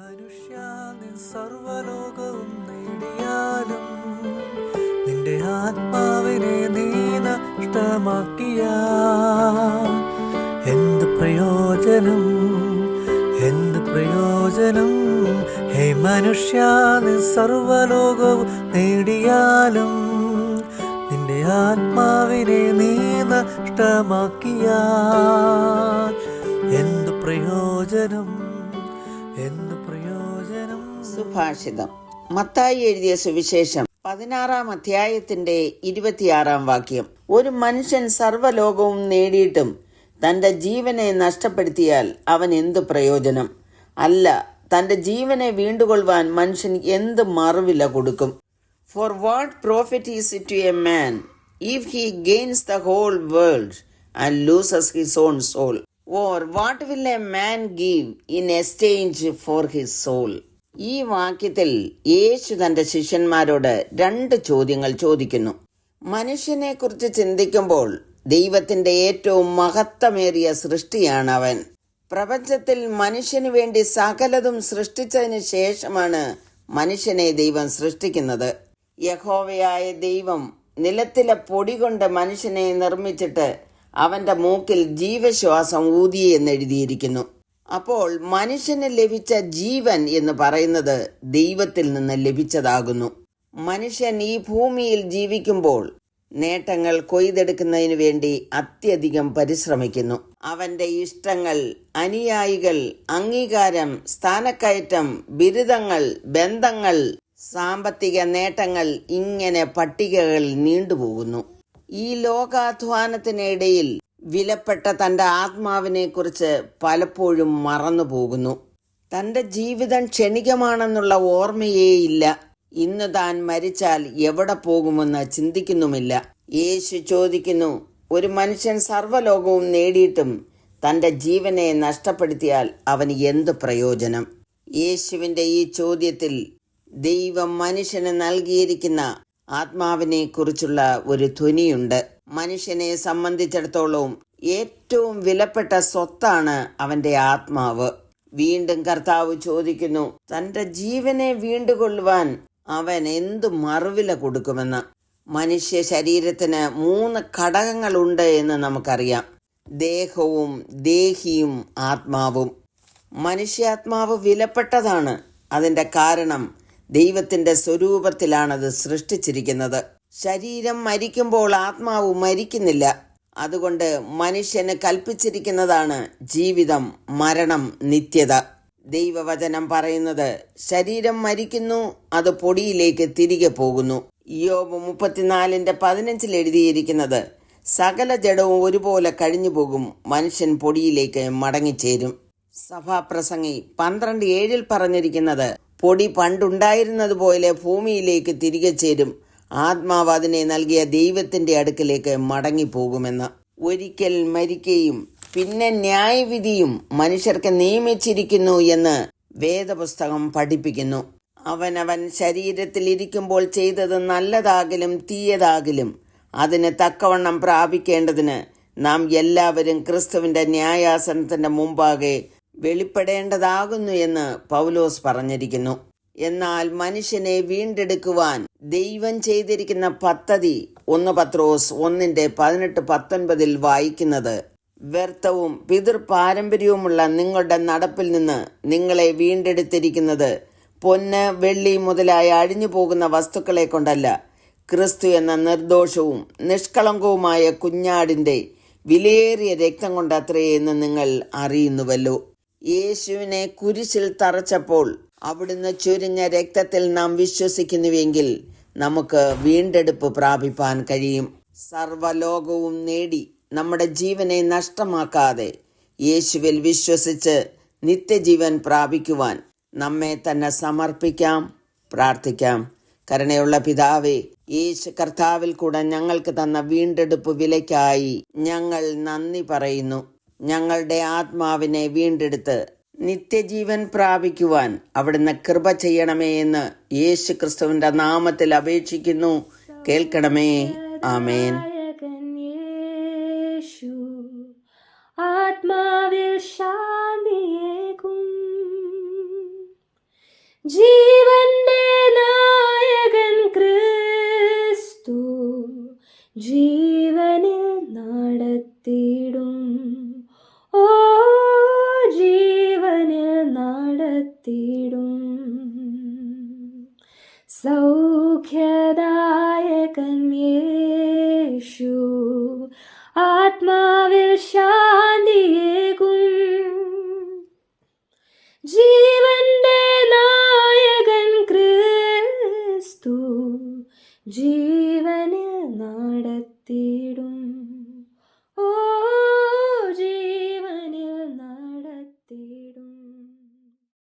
മനുഷ്യ നിൻ സർവലോകവും നേടിയാലും നിന്റെ ആത്മാവിനെ നീ നഷ്ടമാക്കിയ എന്ത് പ്രയോജനം? എന്ത് പ്രയോജനം? ഹേ മനുഷ്യാനിൽ സർവലോകവും നേടിയാലും നിന്റെ ആത്മാവിനെ നീ നഷ്ടമാക്കിയ എന്ത് പ്രയോജനം? സുഭാഷിതം. മത്തായി എഴുതിയ സുവിശേഷം പതിനാറാം അധ്യായത്തിന്റെ ഇരുപത്തിയാറാം വാക്യം. ഒരു മനുഷ്യൻ സർവലോകവും നേടിയിട്ടും തന്റെ ജീവനെ നഷ്ടപ്പെടുത്തിയാൽ അവൻ എന്ത് പ്രയോജനം? അല്ല തന്റെ ജീവനെ വീണ്ടുകൊള്ളുവാൻ മനുഷ്യൻ എന്ത് മറുവില കൊടുക്കും? For what profit is it to a man if he gains the whole world and loses his own soul or what will a man give in exchange for his soul ഈ വാക്യത്തിൽ യേശു തന്റെ ശിഷ്യന്മാരോട് രണ്ട് ചോദ്യങ്ങൾ ചോദിക്കുന്നു. മനുഷ്യനെ കുറിച്ച് ചിന്തിക്കുമ്പോൾ ദൈവത്തിന്റെ ഏറ്റവും മഹത്തമേറിയ സൃഷ്ടിയാണ് അവൻ പ്രപഞ്ചത്തിൽ മനുഷ്യന് വേണ്ടി സകലതും സൃഷ്ടിച്ചതിന് ശേഷമാണ് മനുഷ്യനെ ദൈവം സൃഷ്ടിക്കുന്നത്. യഹോവയായ ദൈവം നിലത്തിലെ പൊടി കൊണ്ട് മനുഷ്യനെ നിർമ്മിച്ചിട്ട് അവന്റെ മൂക്കിൽ ജീവശ്വാസം ഊതി എന്ന് എഴുതിയിരിക്കുന്നു. അപ്പോൾ മനുഷ്യന് ലഭിച്ച ജീവൻ എന്ന് പറയുന്നത് ദൈവത്തിൽ നിന്ന് ലഭിച്ചതാകുന്നു. മനുഷ്യൻ ഈ ഭൂമിയിൽ ജീവിക്കുമ്പോൾ നേട്ടങ്ങൾ കൊയ്തെടുക്കുന്നതിനു വേണ്ടി അത്യധികം പരിശ്രമിക്കുന്നു. അവന്റെ ഇഷ്ടങ്ങൾ അനുയായികൾ അംഗീകാരം സ്ഥാനക്കയറ്റം ബിരുദങ്ങൾ ബന്ധങ്ങൾ സാമ്പത്തിക നേട്ടങ്ങൾ ഇങ്ങനെ പട്ടികകൾ നീണ്ടുപോകുന്നു. ഈ ലോകാധ്വാനത്തിനിടയിൽ വിലപ്പെട്ട തന്റെ ആത്മാവിനെക്കുറിച്ച് പലപ്പോഴും മറന്നു പോകുന്നു. തന്റെ ജീവിതം ക്ഷണികമാണെന്നുള്ള ഓർമ്മയേയില്ല. ഇന്ന് താൻ മരിച്ചാൽ എവിടെ പോകുമെന്ന് ചിന്തിക്കുന്നുമില്ല. യേശു ചോദിക്കുന്നു ഒരു മനുഷ്യൻ സർവലോകവും നേടിയിട്ടും തന്റെ ജീവനെ നഷ്ടപ്പെടുത്തിയാൽ അവന് എന്ത് പ്രയോജനം? യേശുവിന്റെ ഈ ചോദ്യത്തിൽ ദൈവം മനുഷ്യന് നൽകിയിരിക്കുന്ന ആത്മാവിനെ കുറിച്ചുള്ള ഒരു ധ്വനിയുണ്ട്. മനുഷ്യനെ സംബന്ധിച്ചിടത്തോളം ഏറ്റവും വിലപ്പെട്ട സ്വത്താണ് അവന്റെ ആത്മാവ്. വീണ്ടും കർത്താവ് ചോദിക്കുന്നു തന്റെ ജീവനെ വീണ്ടുകൊള്ളുവാൻ അവൻ എന്തു മറുവില കൊടുക്കുമെന്ന്? മനുഷ്യ ശരീരത്തിന് മൂന്ന് ഘടകങ്ങളുണ്ട് എന്ന് നമുക്കറിയാം. ദേഹവും ദേഹിയും ആത്മാവും. മനുഷ്യാത്മാവ് വിലപ്പെട്ടതാണ്. അതിന്റെ കാരണം ദൈവത്തിന്റെ സ്വരൂപത്തിലാണത് സൃഷ്ടിച്ചിരിക്കുന്നത്. ശരീരം മരിക്കുമ്പോൾ ആത്മാവ് മരിക്കുന്നില്ല. അതുകൊണ്ട് മനുഷ്യന് കൽപ്പിച്ചിരിക്കുന്നതാണ് ജീവിതം മരണം നിത്യത. ദൈവവചനം പറയുന്നത് ശരീരം മരിക്കുന്നു അത് പൊടിയിലേക്ക് തിരികെ പോകുന്നു. യോബ് മുപ്പത്തിനാലിന്റെ പതിനഞ്ചിൽ എഴുതിയിരിക്കുന്നത് സകല ജഡവും ഒരുപോലെ കഴിഞ്ഞു പോകും മനുഷ്യൻ പൊടിയിലേക്ക് മടങ്ങിച്ചേരും. സഭാപ്രസംഗി പന്ത്രണ്ട് ഏഴിൽ പറഞ്ഞിരിക്കുന്നത് പൊടി പണ്ടുണ്ടായിരുന്നത് പോലെ ഭൂമിയിലേക്ക് തിരികെ ചേരും. ആത്മാവ് അതിനെ നൽകിയ ദൈവത്തിന്റെ അടുക്കിലേക്ക് മടങ്ങിപ്പോകുമെന്ന്. ഒരിക്കൽ മരിക്കുകയും പിന്നെ ന്യായവിധിയും മനുഷ്യർക്ക് നിയമിച്ചിരിക്കുന്നു എന്ന് വേദപുസ്തകം പഠിപ്പിക്കുന്നു. അവനവൻ ശരീരത്തിൽ ഇരിക്കുമ്പോൾ ചെയ്തത് നല്ലതാകിലും തീയതാകിലും അതിന് തക്കവണ്ണം പ്രാപിക്കേണ്ടതിന് നാം എല്ലാവരും ക്രിസ്തുവിന്റെ ന്യായാസനത്തിന്റെ മുമ്പാകെ വെളിപ്പെടേണ്ടതാകുന്നു എന്ന് പൗലോസ് പറഞ്ഞിരിക്കുന്നു. എന്നാൽ മനുഷ്യനെ വീണ്ടെടുക്കുവാൻ ദൈവം ചെയ്തിരിക്കുന്ന പദ്ധതി ഒന്ന് പത്രോസ് ഒന്നിന്റെ പതിനെട്ട് പത്തൊൻപതിൽ വായിക്കുന്നത്. വ്യർത്ഥവും പിതൃ പാരമ്പര്യവുമുള്ള നിങ്ങളുടെ നടപ്പിൽ നിന്ന് നിങ്ങളെ വീണ്ടെടുത്തിരിക്കുന്നത് പൊന്ന് വെള്ളി മുതലായ അഴിഞ്ഞു പോകുന്ന വസ്തുക്കളെ കൊണ്ടല്ല. ക്രിസ്തു എന്ന നിർദോഷവും നിഷ്കളങ്കവുമായ കുഞ്ഞാടിന്റെ വിലയേറിയ രക്തം കൊണ്ടത്രയെന്ന് നിങ്ങൾ അറിയുന്നുവല്ലോ. യേശുവിനെ കുരിശിൽ തറച്ചപ്പോൾ അവിടുന്ന് ചുരിഞ്ഞ രക്തത്തിൽ നാം വിശ്വസിക്കുന്നുവെങ്കിൽ നമുക്ക് വീണ്ടെടുപ്പ് പ്രാപിപ്പാൻ കഴിയും. സർവലോകവും നേടി നമ്മുടെ ജീവനെ നഷ്ടമാക്കാതെ യേശുവിൽ വിശ്വസിച്ച് നിത്യജീവൻ പ്രാപിക്കുവാൻ നമ്മെ തന്നെ സമർപ്പിക്കാം പ്രാർത്ഥിക്കാം. കരുണയുള്ള പിതാവേ യേശു കർത്താവിൽ കൂടെ ഞങ്ങൾക്ക് തന്ന വീണ്ടെടുപ്പ് വിലയ്ക്കായി ഞങ്ങൾ നന്ദി പറയുന്നു. ഞങ്ങളുടെ ആത്മാവിനെ വീണ്ടെടുത്ത് നിത്യജീവൻ പ്രാപിക്കുവാൻ അവിടുന്ന് കൃപ ചെയ്യണമേ എന്ന് യേശു ക്രിസ്തുവിന്റെ നാമത്തിൽ അപേക്ഷിക്കുന്നു. കേൾക്കണമേ. ആമേൻ. ആത്മാവിൽ ശാന്തിയേകും. ജീവന്റെ നായകൻ ക്രിസ്തു ജീവനിൽ ആത്മാവിൽ ശാന്തിയേകും ജീവന്റെ നായകൻ ക്രിസ്തു ജീവനിൽ നടത്തിയിടും